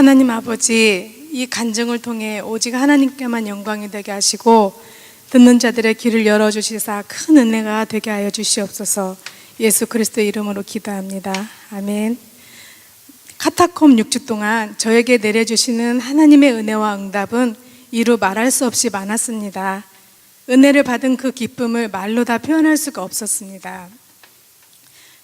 하나님 아버지, 이 간증을 통해 오직 하나님께만 영광이 되게 하시고 듣는 자들의 길을 열어 주시사 큰 은혜가 되게 하여 주시옵소서 예수 그리스도 이름으로 기도합니다. 아멘. 카타콤 6주 동안 저에게 내려주시는 하나님의 은혜와 응답은 이루 말할 수 없이 많았습니다. 은혜를 받은 그 기쁨을 말로 다 표현할 수가 없었습니다.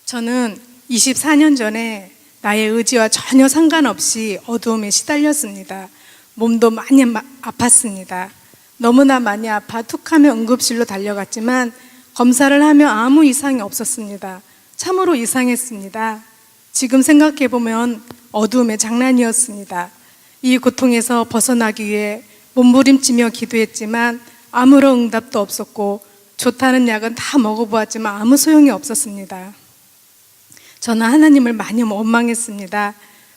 저는 24년 전에 나의 의지와 전혀 상관없이 어두움에 시달렸습니다. 몸도 많이 마- 아팠습니다. 너무나 많이 아파 툭하면 응급실로 달려갔지만 검사를 하며 아무 이상이 없었습니다. 참으로 이상했습니다. 지금 생각해 보면 어두움의 장난이었습니다. 이 고통에서 벗어나기 위해 몸부림치며 기도했지만 아무런 응답도 없었고 좋다는 약은 다 먹어보았지만 아무 소용이 없었습니다. 저는 하나님을 많이 원망했습니다.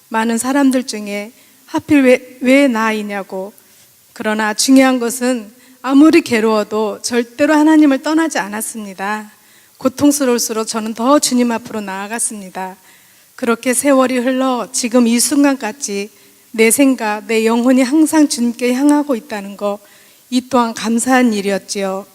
많은 사람들 중에 하필 왜, 왜 나이냐고. 그러나 중요한 것은 아무리 괴로워도 절대로 하나님을 떠나지 않았습니다. 고통스러울수록 저는 더 주님 앞으로 나아갔습니다. 그렇게 세월이 흘러 지금 이 순간까지 내 생각, 내 영혼이 항상 주님께 향하고 있다는 거, 이 또한 감사한 일이었지요.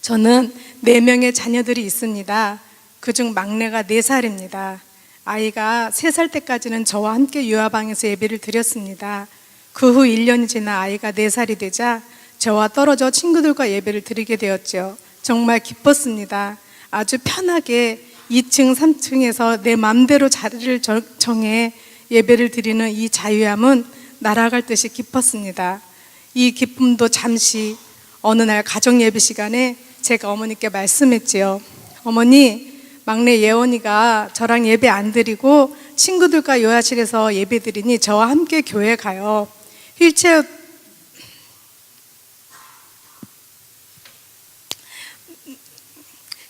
저는 네 명의 자녀들이 있습니다. 그중 막내가 네 살입니다. 아이가 세살 때까지는 저와 함께 유아방에서 예배를 드렸습니다. 그 후 1년이 지나 아이가 네 살이 되자 저와 떨어져 친구들과 예배를 드리게 되었죠. 정말 기뻤습니다. 아주 편하게 2층, 3층에서 내 맘대로 자리를 정- 정해 예배를 드리는 이 자유함은 날아갈 듯이 기뻤습니다. 이 기쁨도 잠시 어느 날 가정 예배 시간에 제가 어머니께 말씀했지요. 어머니, 막내 예원이가 저랑 예배 안 드리고 친구들과 요아실에서 예배 드리니 저와 함께 교회 가요. 휠체어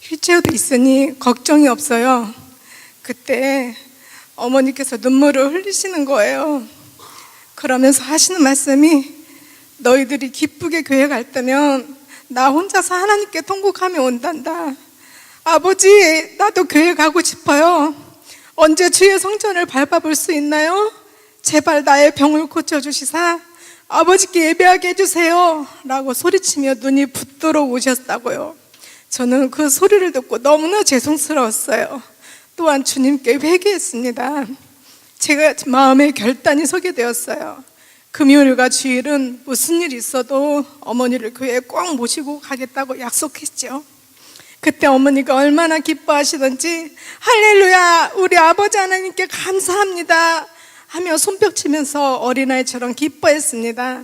휠체어도 있으니 걱정이 없어요. 그때 어머니께서 눈물을 흘리시는 거예요. 그러면서 하시는 말씀이 너희들이 기쁘게 교회 갈 때면 나 혼자서 하나님께 통곡하며 온단다. 아버지, 나도 교회 가고 싶어요. 언제 주의 성전을 밟아볼 수 있나요? 제발 나의 병을 고쳐주시사 아버지께 예배하게 해주세요. 라고 소리치며 눈이 붓도록 오셨다고요. 저는 그 소리를 듣고 너무나 죄송스러웠어요. 또한 주님께 회개했습니다. 제가 마음의 결단이 서게 되었어요. 금요일과 주일은 무슨 일 있어도 어머니를 교회에 꼭 모시고 가겠다고 약속했죠. 그때 어머니가 얼마나 기뻐하시던지 할렐루야 우리 아버지 하나님께 감사합니다 하며 손뼉치면서 어린아이처럼 기뻐했습니다.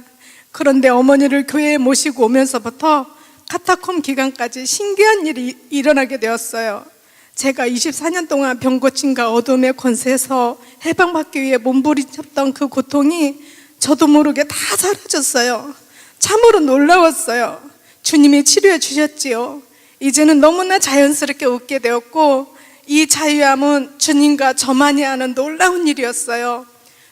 그런데 어머니를 교회에 모시고 오면서부터 카타콤 기간까지 신기한 일이 일어나게 되었어요. 제가 24년 동안 병고침과 어둠의 권세에서 해방받기 위해 몸부림쳤던 그 고통이 저도 모르게 다 사라졌어요. 참으로 놀라웠어요. 주님이 치료해 주셨지요. 이제는 너무나 자연스럽게 웃게 되었고 이 자유함은 주님과 저만이 아는 놀라운 일이었어요.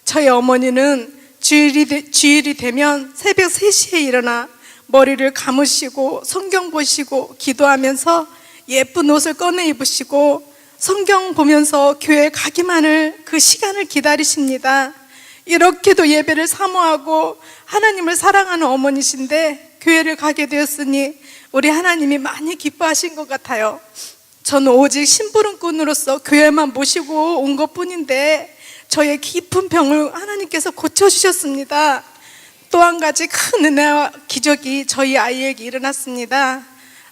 저희 어머니는 주일이, 되- 주일이 되면 새벽 3시에 일어나 머리를 감으시고 성경 보시고 기도하면서 예쁜 옷을 꺼내 입으시고 성경 보면서 교회 가기만을 그 시간을 기다리십니다. 이렇게도 예배를 사모하고 하나님을 사랑하는 어머니신데 교회를 가게 되었으니 우리 하나님이 많이 기뻐하신 것 같아요. 저는 오직 심부름꾼으로서 교회만 모시고 온 것 뿐인데 저의 깊은 병을 하나님께서 고쳐주셨습니다. 또 한 가지 큰 은혜와 기적이 저희 아이에게 일어났습니다.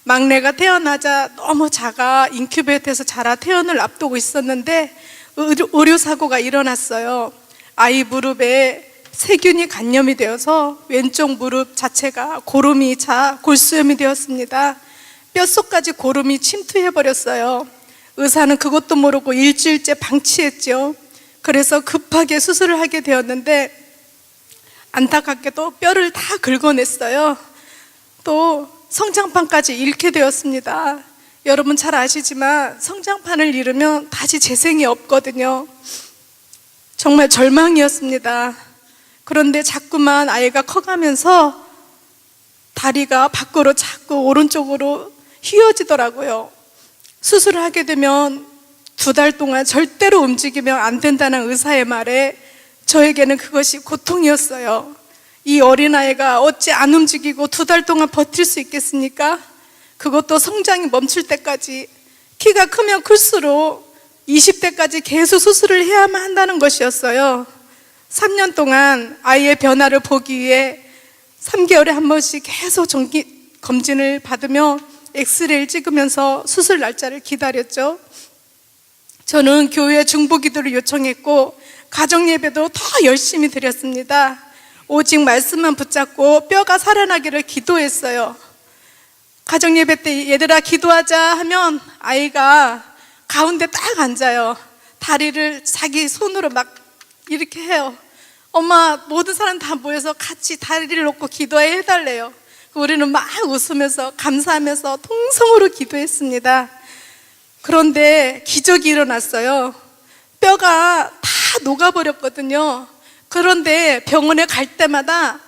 막내가 태어나자 너무 작아 인큐베이터에서 자라 태어날 앞두고 있었는데 의료, 의료사고가 일어났어요. 아이 무릎에 세균이 감염이 되어서 왼쪽 무릎 자체가 고름이 차 골수염이 되었습니다. 뼛속까지 고름이 침투해 버렸어요. 의사는 그것도 모르고 일주일째 방치했죠. 그래서 급하게 수술을 하게 되었는데 안타깝게도 뼈를 다 긁어냈어요. 또 성장판까지 잃게 되었습니다. 여러분 잘 아시지만 성장판을 잃으면 다시 재생이 없거든요. 정말 절망이었습니다. 그런데 자꾸만 아이가 커가면서 다리가 밖으로 자꾸 오른쪽으로 휘어지더라고요. 수술을 하게 되면 두 달 동안 절대로 움직이면 안 된다는 의사의 말에 저에게는 그것이 고통이었어요. 이 어린아이가 어찌 안 움직이고 두 달 동안 버틸 수 있겠습니까? 그것도 성장이 멈출 때까지 키가 크면 클수록 20대까지 계속 수술을 해야만 한다는 것이었어요. 3년 동안 아이의 변화를 보기 위해 3개월에 한 번씩 계속 정기 검진을 받으며 엑스레이를 찍으면서 수술 날짜를 기다렸죠. 저는 교회 중보 기도를 요청했고 가정 예배도 더 열심히 드렸습니다. 오직 말씀만 붙잡고 뼈가 살아나기를 기도했어요. 가정 예배 때 얘들아 기도하자 하면 아이가 가운데 딱 앉아요. 다리를 자기 손으로 막 이렇게 해요. 엄마 모든 사람 다 모여서 같이 다리를 놓고 기도해 해달래요. 우리는 막 웃으면서 감사하면서 통성으로 기도했습니다. 그런데 기적이 일어났어요. 뼈가 다 녹아버렸거든요. 그런데 병원에 갈 때마다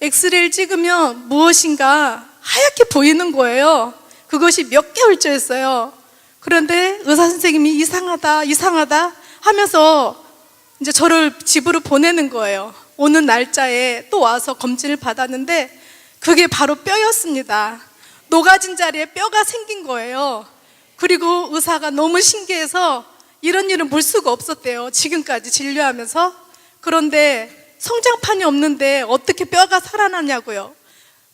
엑스레이를 찍으면 무엇인가 하얗게 보이는 거예요. 그것이 몇 개월째였어요. 그런데 의사 선생님이 이상하다, 이상하다 하면서 이제 저를 집으로 보내는 거예요. 오는 날짜에 또 와서 검진을 받았는데 그게 바로 뼈였습니다. 녹아진 자리에 뼈가 생긴 거예요. 그리고 의사가 너무 신기해서 이런 일은 볼 수가 없었대요. 지금까지 진료하면서. 그런데 성장판이 없는데 어떻게 뼈가 살아나냐고요.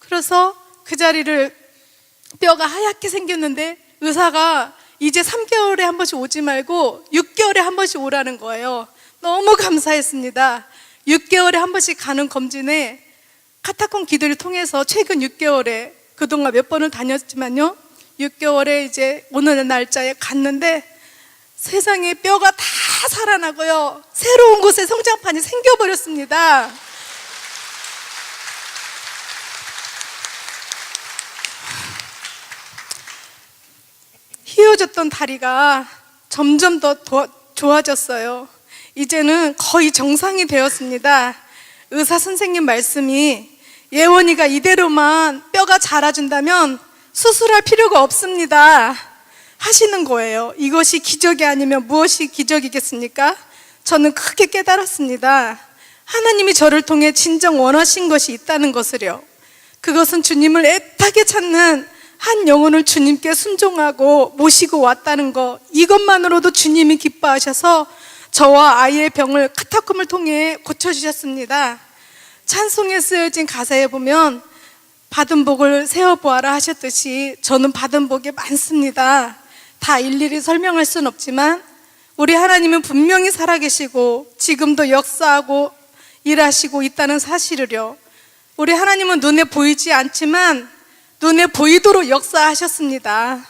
그래서 그 자리를 뼈가 하얗게 생겼는데 의사가 이제 3개월에 한 번씩 오지 말고 6개월에 한 번씩 오라는 거예요. 너무 감사했습니다. 6개월에 한 번씩 가는 검진에 카타콤 기도를 통해서 최근 6개월에 그동안 몇 번을 다녔지만요. 6개월에 이제 오늘 날짜에 갔는데 세상에 뼈가 다 살아나고요. 새로운 곳에 성장판이 생겨버렸습니다. 휘어졌던 다리가 점점 더 도- 좋아졌어요. 이제는 거의 정상이 되었습니다. 의사 선생님 말씀이 예원이가 이대로만 뼈가 자라준다면 수술할 필요가 없습니다. 하시는 거예요. 이것이 기적이 아니면 무엇이 기적이겠습니까? 저는 크게 깨달았습니다. 하나님이 저를 통해 진정 원하신 것이 있다는 것을요. 그것은 주님을 애타게 찾는 한 영혼을 주님께 순종하고 모시고 왔다는 것 이것만으로도 주님이 기뻐하셔서 저와 아이의 병을 카타콤을 통해 고쳐주셨습니다. 찬송에 쓰여진 가사에 보면 받은 복을 세어보아라 하셨듯이 저는 받은 복이 많습니다. 다 일일이 설명할 수는 없지만 우리 하나님은 분명히 살아계시고 지금도 역사하고 일하시고 있다는 사실을요. 우리 하나님은 눈에 보이지 않지만 눈에 보이도록 역사하셨습니다.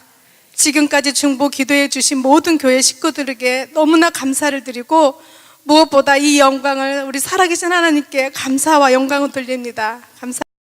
지금까지 중보 기도해 주신 모든 교회 식구들에게 너무나 감사를 드리고 무엇보다 이 영광을 우리 살아계신 하나님께 감사와 영광을 돌립니다. 감사.